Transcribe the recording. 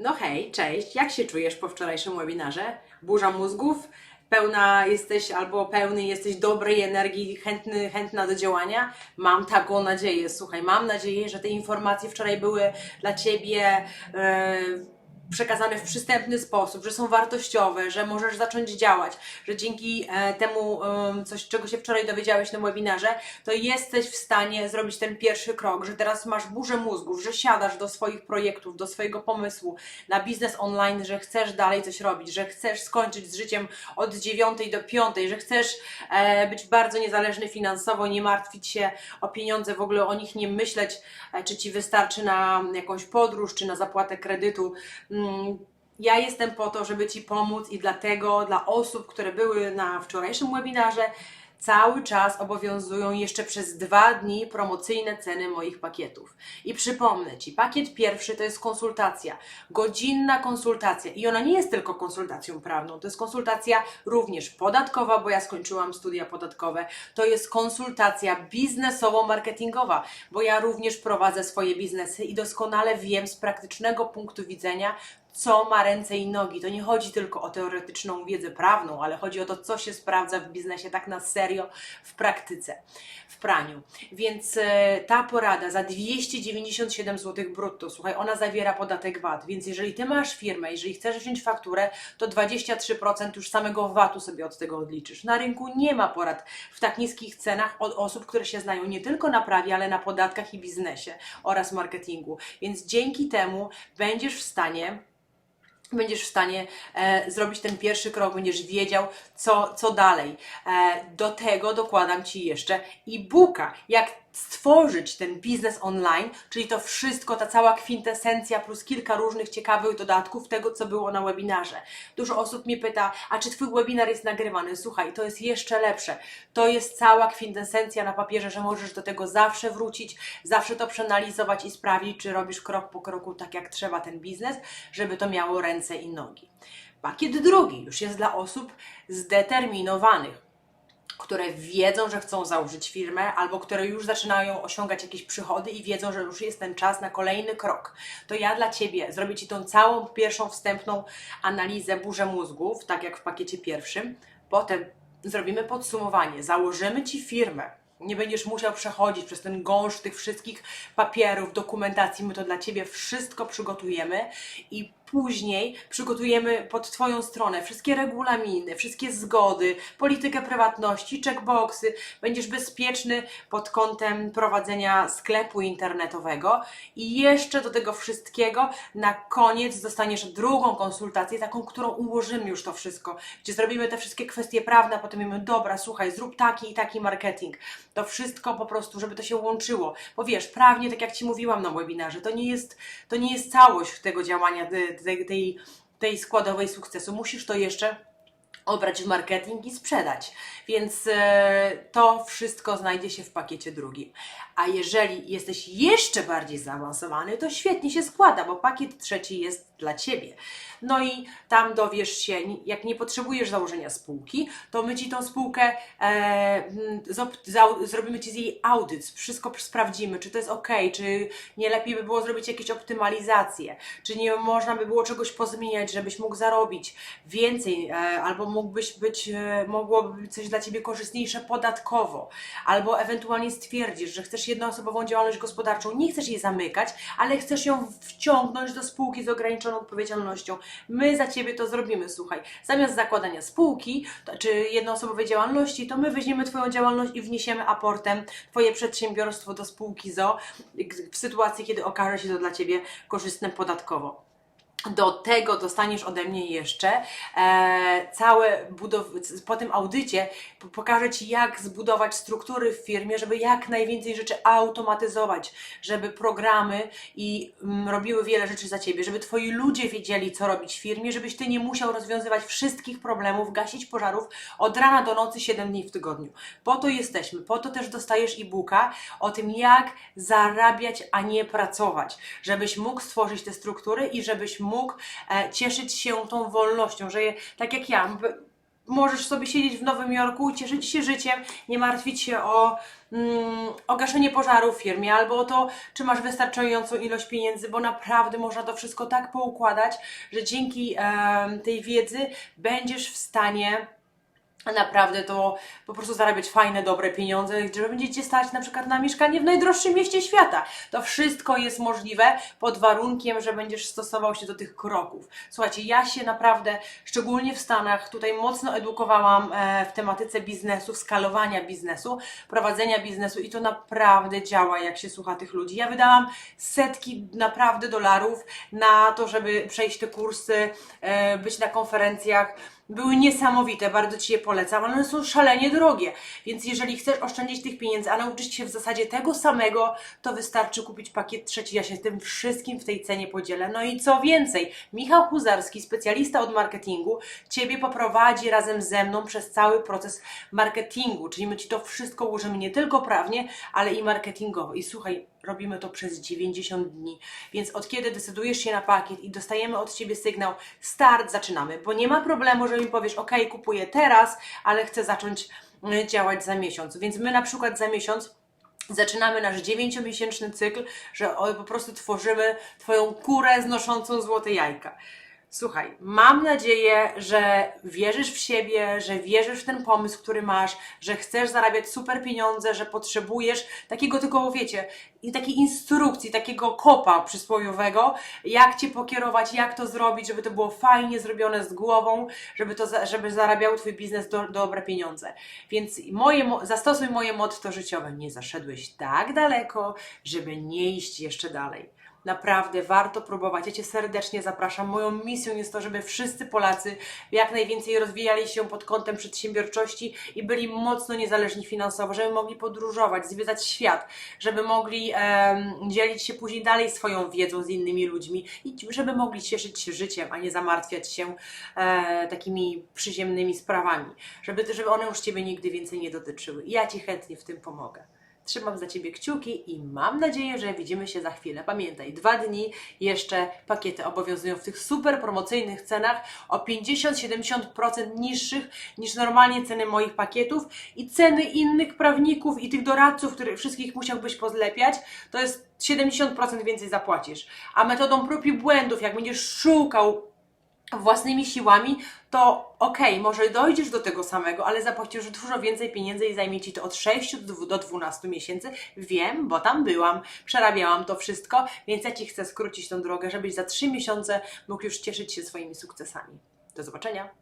No hej, cześć, jak się czujesz po wczorajszym webinarze? Burza mózgów? Pełna jesteś albo pełny jesteś dobrej energii, chętny, chętna do działania? Mam taką nadzieję. Słuchaj, mam nadzieję, że te informacje wczoraj były dla Ciebie e, przekazane w przystępny sposób, że są wartościowe, że możesz zacząć działać, że dzięki e, temu, em, coś, czego się wczoraj dowiedziałeś na webinarze, to jesteś w stanie zrobić ten pierwszy krok, że teraz masz burzę mózgów, że siadasz do swoich projektów, do swojego pomysłu na biznes online, że chcesz dalej coś robić, że chcesz skończyć z życiem od 9 do 5, że chcesz e, być bardzo niezależny finansowo, nie martwić się o pieniądze, w ogóle o nich nie myśleć, e, czy ci wystarczy na jakąś podróż, czy na zapłatę kredytu. Mm, Ja jestem po to, żeby Ci pomóc i dlatego dla osób, które były na wczorajszym webinarze, cały czas obowiązują jeszcze przez dwa dni promocyjne ceny moich pakietów. I przypomnę Ci, pakiet pierwszy to jest konsultacja, godzinna konsultacja i ona nie jest tylko konsultacją prawną, to jest konsultacja również podatkowa, bo ja skończyłam studia podatkowe, to jest konsultacja biznesowo-marketingowa, bo ja również prowadzę swoje biznesy i doskonale wiem z praktycznego punktu widzenia, co ma ręce i nogi. To nie chodzi tylko o teoretyczną wiedzę prawną, ale chodzi o to, co się sprawdza w biznesie tak na serio w praktyce, w praniu. Więc e, ta porada za 297 zł brutto, słuchaj, ona zawiera podatek VAT, więc jeżeli Ty masz firmę, jeżeli chcesz wziąć fakturę, to 23% już samego VAT-u sobie od tego odliczysz. Na rynku nie ma porad w tak niskich cenach od osób, które się znają nie tylko na prawie, ale na podatkach i biznesie oraz marketingu. Więc dzięki temu będziesz w stanie będziesz w stanie e, zrobić ten pierwszy krok, będziesz wiedział, co, co dalej. E, do tego dokładam Ci jeszcze e-booka, jak stworzyć ten biznes online, czyli to wszystko, ta cała kwintesencja plus kilka różnych ciekawych dodatków tego, co było na webinarze. Dużo osób mnie pyta, a czy Twój webinar jest nagrywany? Słuchaj, to jest jeszcze lepsze. To jest cała kwintesencja na papierze, że możesz do tego zawsze wrócić, zawsze to przeanalizować i sprawdzić, czy robisz krok po kroku tak, jak trzeba ten biznes, żeby to miało ręce i nogi. Pakiet drugi już jest dla osób zdeterminowanych które wiedzą, że chcą założyć firmę, albo które już zaczynają osiągać jakieś przychody i wiedzą, że już jest ten czas na kolejny krok, to ja dla Ciebie zrobię Ci tą całą pierwszą wstępną analizę burzę mózgów, tak jak w pakiecie pierwszym. Potem zrobimy podsumowanie, założymy Ci firmę. Nie będziesz musiał przechodzić przez ten gąszcz tych wszystkich papierów, dokumentacji. My to dla Ciebie wszystko przygotujemy i później przygotujemy pod Twoją stronę wszystkie regulaminy, wszystkie zgody, politykę prywatności, checkboxy. Będziesz bezpieczny pod kątem prowadzenia sklepu internetowego i jeszcze do tego wszystkiego na koniec dostaniesz drugą konsultację, taką, którą ułożymy już to wszystko, gdzie zrobimy te wszystkie kwestie prawne, a potem mówimy, dobra, słuchaj, zrób taki i taki marketing. To wszystko po prostu, żeby to się łączyło. Bo wiesz, prawnie, tak jak Ci mówiłam na webinarze, to nie jest, to nie jest całość tego działania, tej, tej, tej składowej sukcesu. Musisz to jeszcze obrać w marketing i sprzedać. Więc e, to wszystko znajdzie się w pakiecie drugim. A jeżeli jesteś jeszcze bardziej zaawansowany, to świetnie się składa, bo pakiet trzeci jest dla Ciebie. No i tam dowiesz się, jak nie potrzebujesz założenia spółki, to my Ci tą spółkę e, zrobimy Ci z jej audyt, wszystko sprawdzimy, czy to jest ok, czy nie lepiej by było zrobić jakieś optymalizacje, czy nie można by było czegoś pozmieniać, żebyś mógł zarobić więcej, e, albo mógłbyś być, e, mogłoby być coś dla Ciebie korzystniejsze podatkowo, albo ewentualnie stwierdzisz, że chcesz jednoosobową działalność gospodarczą, nie chcesz jej zamykać, ale chcesz ją wciągnąć do spółki z ograniczoną odpowiedzialnością. My za Ciebie to zrobimy, słuchaj. Zamiast zakładania spółki to, czy jednoosobowej działalności, to my weźmiemy Twoją działalność i wniesiemy aportem Twoje przedsiębiorstwo do spółki ZO w sytuacji, kiedy okaże się to dla Ciebie korzystne podatkowo. Do tego dostaniesz ode mnie jeszcze e, całe budow- po tym audycie pokażę Ci, jak zbudować struktury w firmie, żeby jak najwięcej rzeczy automatyzować, żeby programy i mm, robiły wiele rzeczy za Ciebie, żeby Twoi ludzie wiedzieli, co robić w firmie, żebyś Ty nie musiał rozwiązywać wszystkich problemów, gasić pożarów od rana do nocy 7 dni w tygodniu. Po to jesteśmy, po to też dostajesz e-booka o tym, jak zarabiać, a nie pracować, żebyś mógł stworzyć te struktury i żebyś mógł e, cieszyć się tą wolnością, że tak jak ja, możesz sobie siedzieć w Nowym Jorku, cieszyć się życiem, nie martwić się o, mm, gaszenie pożaru w firmie albo o to, czy masz wystarczającą ilość pieniędzy, bo naprawdę można to wszystko tak poukładać, że dzięki em, tej wiedzy będziesz w stanie naprawdę to po prostu zarabiać fajne, dobre pieniądze, że będziecie stać na przykład na mieszkanie w najdroższym mieście świata. To wszystko jest możliwe pod warunkiem, że będziesz stosował się do tych kroków. Słuchajcie, ja się naprawdę, szczególnie w Stanach, tutaj mocno edukowałam e, w tematyce biznesu, skalowania biznesu, prowadzenia biznesu i to naprawdę działa, jak się słucha tych ludzi. Ja wydałam setki naprawdę dolarów na to, żeby przejść te kursy, e, być na konferencjach były niesamowite, bardzo Ci je polecam, ale one są szalenie drogie. Więc jeżeli chcesz oszczędzić tych pieniędzy, a nauczyć się w zasadzie tego samego, to wystarczy kupić pakiet trzeci. Ja się tym wszystkim w tej cenie podzielę. No i co więcej, Michał Huzarski, specjalista od marketingu, Ciebie poprowadzi razem ze mną przez cały proces marketingu. Czyli my Ci to wszystko ułożymy nie tylko prawnie, ale i marketingowo. I słuchaj, robimy to przez 90 dni. Więc od kiedy decydujesz się na pakiet i dostajemy od Ciebie sygnał start, zaczynamy. Bo nie ma problemu, że mi powiesz, ok, kupuję teraz, ale chcę zacząć y, działać za miesiąc. Więc my na przykład za miesiąc Zaczynamy nasz dziewięciomiesięczny cykl, że po prostu tworzymy Twoją kurę znoszącą złote jajka. Słuchaj, mam nadzieję, że wierzysz w siebie, że wierzysz w ten pomysł, który masz, że chcesz zarabiać super pieniądze, że potrzebujesz takiego tylko, wiecie, i takiej instrukcji, takiego kopa przysłowiowego, jak Cię pokierować, jak to zrobić, żeby to było fajnie zrobione z głową, żeby, to, żeby zarabiał Twój biznes do, dobre pieniądze. Więc moje, mo- zastosuj moje motto życiowe. Nie zaszedłeś tak daleko, żeby nie iść jeszcze dalej. Naprawdę warto próbować. Ja Cię serdecznie zapraszam. Moją misją jest to, żeby wszyscy Polacy jak najwięcej rozwijali się pod kątem przedsiębiorczości i byli mocno niezależni finansowo, żeby mogli podróżować, zwiedzać świat, żeby mogli em, dzielić się później dalej swoją wiedzą z innymi ludźmi i żeby mogli cieszyć się życiem, a nie zamartwiać się e, takimi przyziemnymi sprawami, żeby, żeby one już Ciebie nigdy więcej nie dotyczyły. I ja Ci chętnie w tym pomogę. Trzymam za Ciebie kciuki i mam nadzieję, że widzimy się za chwilę. Pamiętaj, dwa dni jeszcze pakiety obowiązują w tych super promocyjnych cenach o 50-70% niższych niż normalnie ceny moich pakietów i ceny innych prawników i tych doradców, których wszystkich musiałbyś pozlepiać, to jest 70% więcej zapłacisz. A metodą prób i błędów, jak będziesz szukał własnymi siłami, to okej, może dojdziesz do tego samego, ale zapłacisz dużo więcej pieniędzy i zajmie Ci to od 6 do do 12 miesięcy. Wiem, bo tam byłam, przerabiałam to wszystko, więc ja Ci chcę skrócić tą drogę, żebyś za 3 miesiące mógł już cieszyć się swoimi sukcesami. Do zobaczenia!